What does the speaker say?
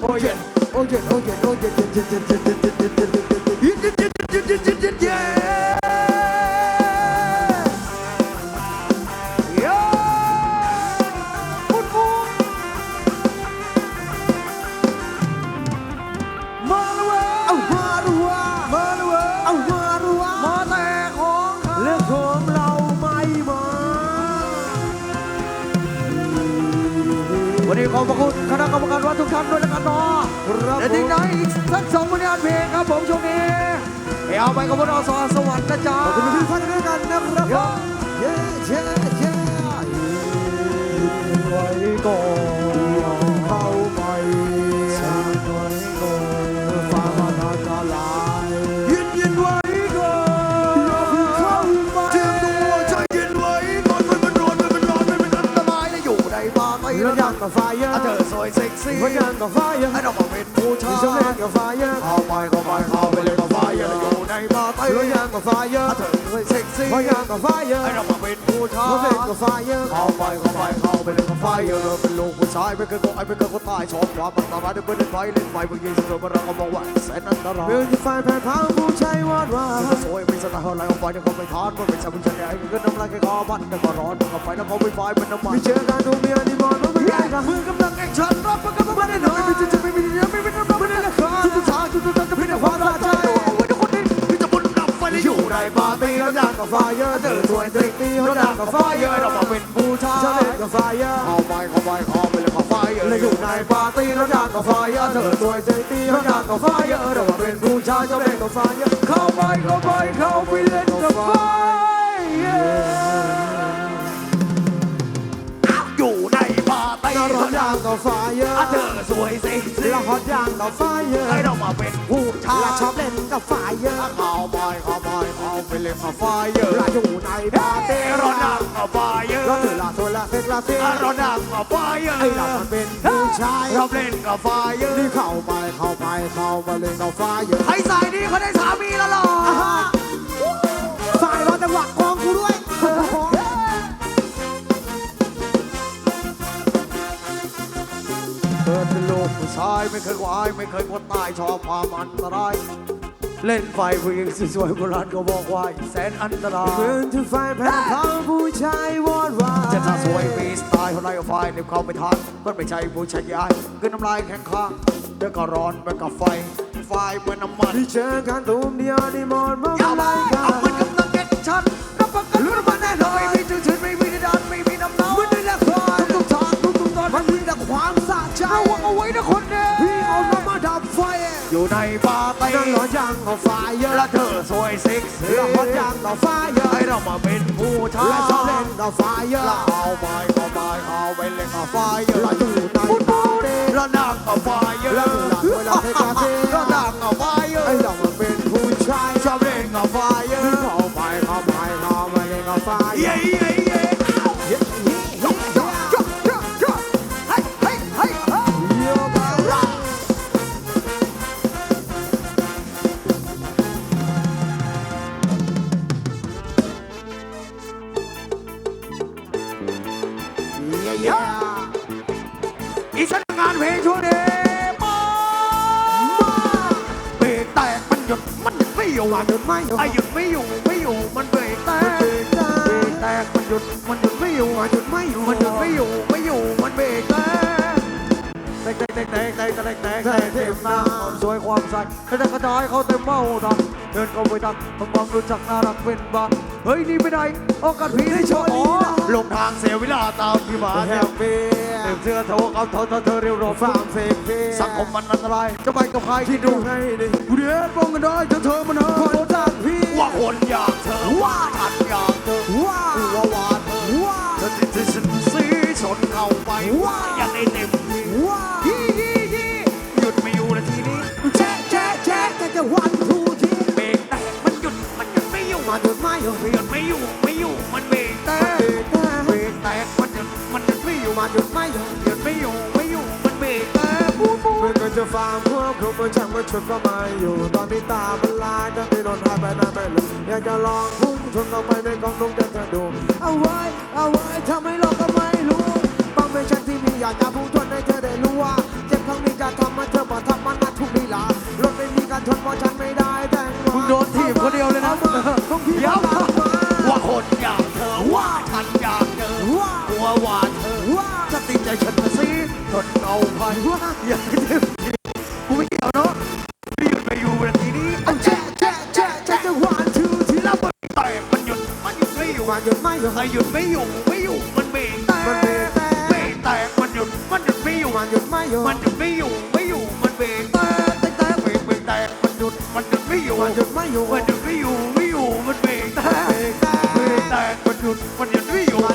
Oh yeah, oh yeah, oh yeah, oh yeah, yeah, yeah, yeah, yeah, yeah, yeah, yeah, yeah. Hãy subscribe cho kênh Ghiền Mì Gõ Để không bỏ lỡ những video hấp dẫn วันนี้ขอบคุณคณะกรรมการวัดทุกท่านด้วยนะครับเนาะครับและทิ้งผมท้ายอีกสักสองผลงานเพลงครับผมช่วงนี้เอาไปกับพวกเราสวัสวัสดิ์นะจ๊ะขอบคุณทุกท่านด้วยกันนะครับเย้เย้เย้ย้ไว้ก่อนเข้าไปฉันไว้ก่อนฟ้ามันจะลายยืนยืนไว้ก่อนอย่าเพิ่งเข้าไปเตรียมตัวใจเย็นไว้ก่อนมันมันร้อนมันมันร้อนมันมันอันตรายนะอยู่ในป่าไม้บ้าน fire. Look out the fire. I tell you so it's sexy. Look out the fire. I don't want it more time. Look out the fire. Oh my God, my God, we live on fire. You name our fire. Look out the fire. I tell you so it's sexy. Look out the fire. I don't want it more time. Look out the fire. Oh my God, my God, we live on fire. เป็นลูกผู้ชายไม่เคยโกงไอ้ไม่เคยคนตายชอบความมันตาร้ายด้วยเบอร์เล่นไฟเล่นไฟเพื่อยิงเสือมารังก็มองว่าแสนอันตรายเรื่องที่ไฟแผ่เท้าผู้ชาย อดว่าสวยมีสไตล์อะไรออกไปจะเข้าไปทานมันเป็นชาวบุญชนใหญ่ก็น้ำลายแค่คอมันแต่ก็ร้อนเข้าไปแล้วเขาไปไฟเป็นน้ำมันม่เจอกันดูมียนี่มอนมันไม่ได้กันมือกำลังแอคชั่นรับประกันว่าไม่ได้นอยไม่มีจะไม่มีเนื้อไม่มีน้ำมันไม่ได้ราคาทุกทางทุกทางจะเป็นความราชาเอาไว้ทุกคนที่ที่จะบุญนำไฟอยู่ในปาร์ตี้แล้วดังกับไฟเยอะเธอสวยเซ็กซี่แล้วดังกับไฟเยอะเรามาเป็นผู้ชาจะยเล่นกับไฟเยอะเข้าไปเข้าไปเข้าไปเลยกับไฟเยอะอยู่ในปาร์ตี้แล้วดังกับไฟเยอะเธอสวยเซ็กซี่แล้วดังกับไฟเยอะเรามาเป็นผู้ชายจะเล่นกับไฟเยอะเข้าไปเข้าไปเข้าไปเล่นกับไฟอยู่ในปาร์ตี้ร้อนยางกับไฟเยอะเธอสวยสิละฮอตยางกับไฟเยอะให้เรามาเป็นผู้ชาย a fire. Cowboy, cowboy, I'm feeling a fire. Rayuna y bate. Ronan a fire. รถถือลาโซลาเซ็กลาเซ็ก Ronan a ไอ้ fire. เรามันเป็นผู้ชาย เราเล่นกับไฟเยอะนี่เข้าไปเข้าไปเข้ามาเล่นกับไฟเยอะไอ้สายนี้เขาได้สามีแล้วหรออ่าฮะสายรอจัหวะกองกูด้วยเกิดเป็นลูกผู้ชายไม่เคยกวายไม่เคยกลัวตายชอบความอันตราย เล่นไฟผู้หญิงสวยๆโบราณก็บอกว่าแสนอันตรายเพื่อนที่ไฟแผ่พังผู้ชายวอดวายจะถ้าสวยมีสไตล์เท่าไรก็ไฟเดี๋ยวเขาไปทานก็ไม่ใช่ผู้ชายยายคือน้ำลายแข็งข้างเดี๋ยวก็ร้อนไปกับไฟ ไฟเหมือนน้ำมันที่เจอกันตูมเดียวนี่มอ อยู่ในป่าไต้นั่งร้อนยางกับไฟเยอะและเธอสวยเซ็กซี่แล้วร้อนยางกับไฟเยอะให้เรามาเป็นผู้ชายและชอบเล่นกับไฟเยอะเราเอาไปเข้าไปเอาไปเล่นกับไฟเยอะเราอยู่ในปาร์ตี้เราดังกับไฟเยอะแล้วหลังเวลาเทคาเฟ่เราดังกับไฟเยอะไอ้เรามันเป็นผู้ชายชอบเล่นกับไฟเยอะที่เข้าไปเข้าไปเข้ามาเล่นกับไฟเยเย้อะ มันหยุดไม่อยู่หยุดไม่ไอ้หยุดไม่อยู่ไม่อยู่มันเบรกแตกเบรกแตกเบรกแตกมันหยุดมันหยุดไม่อยู่หยุดไม่อยู่มันหยุดไม่อยู่ไม่อยู่มันเบรกแตก แตกแตกแตกแตกแตกแตกแตกเต็มหน้าความสวยความใสกระจายกระจายเขาเต็มเมาดังเดินเข้าไปดังทำความรู้จักน่ารักเป็นบ้าเฮ้ยนี่ไปไหนโอกาสพีให้โชว์อ๋อลงทางเสียเวลาตามที่มาแฮปปี้เต็มเสื้อโทรเขาเธอเธอเธอเร็วรบฟาร์มเซฟตี้สังคมมันอันตรายจะไปกับใครคิคิดดดูดูให้ดิกูเดียดป้องกันได้จนเธอมันเฮขอจากพี่ว่าคนอยางเธอว่าฉันอยางเธอว้าว่าวาเธอว้าเธอติดที่ฉันซีชนเข้าไปว่าอยากได้เต็ม แจ๊ะแจ๊ะจะวันทูทีเบรกแตกมันหยุดมันหยุดไม่อยู่มาหยุดไม่อยู่หยุดไม่อยู่ไม่อยู่มันเบรกแตกเบรกแตกมันหยุดมันหยุดไม่อยู่มาหยุดไม่อยู่หยุดไม่อยู่ไม่อยู่มันเบรกแตกปูปูเมื่อก็จะฟาร์มพวกครูมาช่างมาชุดก็มาอยู่ตอนนี้ตามันลายตั้งแต่โดนหายไปนานไม่รู้อยากจะลองพุ่งชนเข้าไปในกองนุ่งเดินจะดูเอาไว้เอาไว้ทำให้เราก็ไม่รู้บางไม่ใช่ที่มีอยากจะพูด คนเดียวเลยนะอามาต้องพี่เดี๋ยวมาว่าคนอยางเธอว่าฉันอยากเจอว้าตัวว่าเธอว้าจะติดใจฉันมาสิจนเอาพันว่าอย่าเจ็บทีกูไม่เกี่ยวเนาะรีบไปอยู่แบบนี้นี่เอาแจ๊ะแจ๊ะแจ๊ะแจ๊ะจะหวานทูทีแล้วมันแตกมันหยุดมันหยุดไม่อยู่มาหยุดไม่หยุดใครหยุดไม่อยู่ไม่อยู่มันเบรกแตมันเบรกแตกเบรกแตกมันหยุดมันหยุดไม่อยู่มาหยุดไม่หยุดมันหยุดไม่อยู่ไม่อยู่มันเบรก ยุดมันหยุดไม่อยู่มาหยุดไม่หยุดมันหยุดไม่อยู่ไม่อยู่มันเบรกแตกเบรกแตกเบรกแตกมันหยุดมัน